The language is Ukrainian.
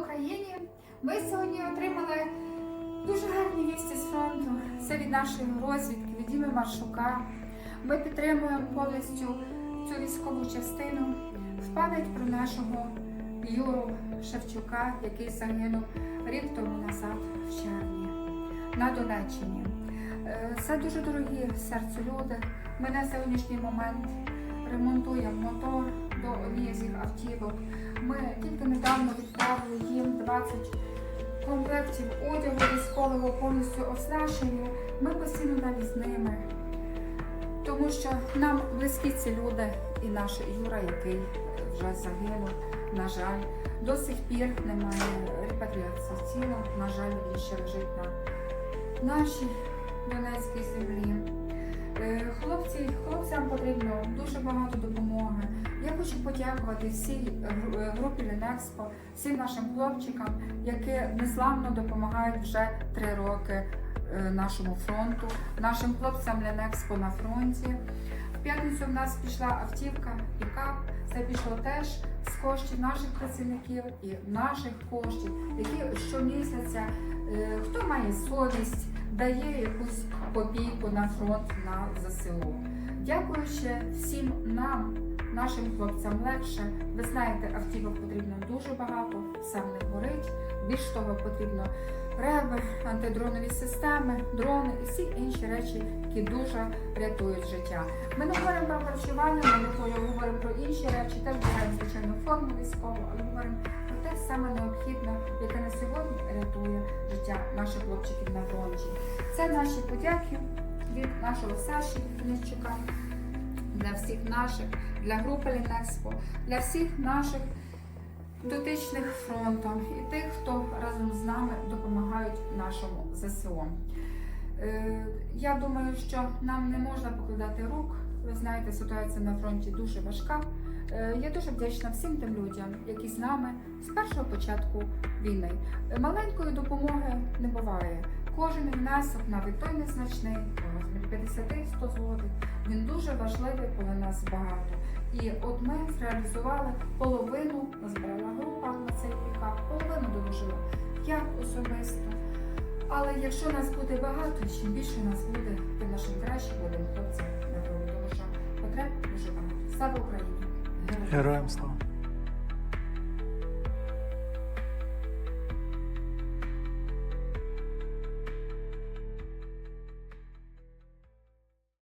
Україні! Ми сьогодні отримали дуже гарні вісті з фронту. Це від нашої розвідки, від Діми Маршука. Ми підтримуємо повністю цю військову частину в пам'ять про нашого Юру Шевчука, який загинув рік тому назад в червні на Донеччині. Е, це дуже дорогі серцю люди. Ми на сьогоднішній момент ремонтуємо мотор до однієї з їх автівок. Ми тільки не 20 комплектів одягу військового повністю оснащені. Ми постійно далі з ними, тому що нам близькі ці люди і наш Юра, який вже загинув, на жаль, до сих пір немає репатріації тіла. На жаль, він ще лежить на нашій Донецькій землі. Е, Хлопці, хлопцям потрібно дуже багато допомоги. Хочу подякувати всій е, групі Ленекспо, всім нашим хлопчикам, які незламно допомагають вже три роки е, нашому фронту, нашим хлопцям Ленекспо на фронті. В п'ятницю в нас пішла автівка, пікап. Це пішло теж з коштів наших працівників і наших коштів, які щомісяця, е, хто має совість, дає якусь копійку на фронт на ЗСУ. Дякуючи всім нам, нашим хлопцям легше. Ви знаєте, автівок потрібно дуже багато, сам не горить. Більш того, потрібно реби, антидронові системи, дрони і всі інші речі, які дуже рятують життя. Ми не говоримо про харчування, ми не говоримо про інші речі, теж беремо звичайно форму військову, але говоримо про те саме необхідне, яке на сьогодні рятує життя наших хлопчиків на фронті. Це наші подяки від нашого Саші Фінічука, для всіх наших, для групи Лінекспо, для всіх наших дотичних фронтом і тих, хто разом з нами допомагають нашому ЗСУ. Е, Я думаю, що нам не можна покладати рук. Ви знаєте, ситуація на фронті дуже важка. Е, Я дуже вдячна всім тим людям, які з нами з першого початку війни. Маленької допомоги не буває. Кожен внесок, навіть той незначний, розмір 50-100 злотих, він дуже важливий, коли нас багато. І от ми зреалізували половину, назбирала група на цей пікап, половину долучила я особисто. Але якщо нас буде багато, чим більше нас буде, тим нашим краще будемо хлопцям на тому що потреб дуже багато. Слава Україні! Героям слава.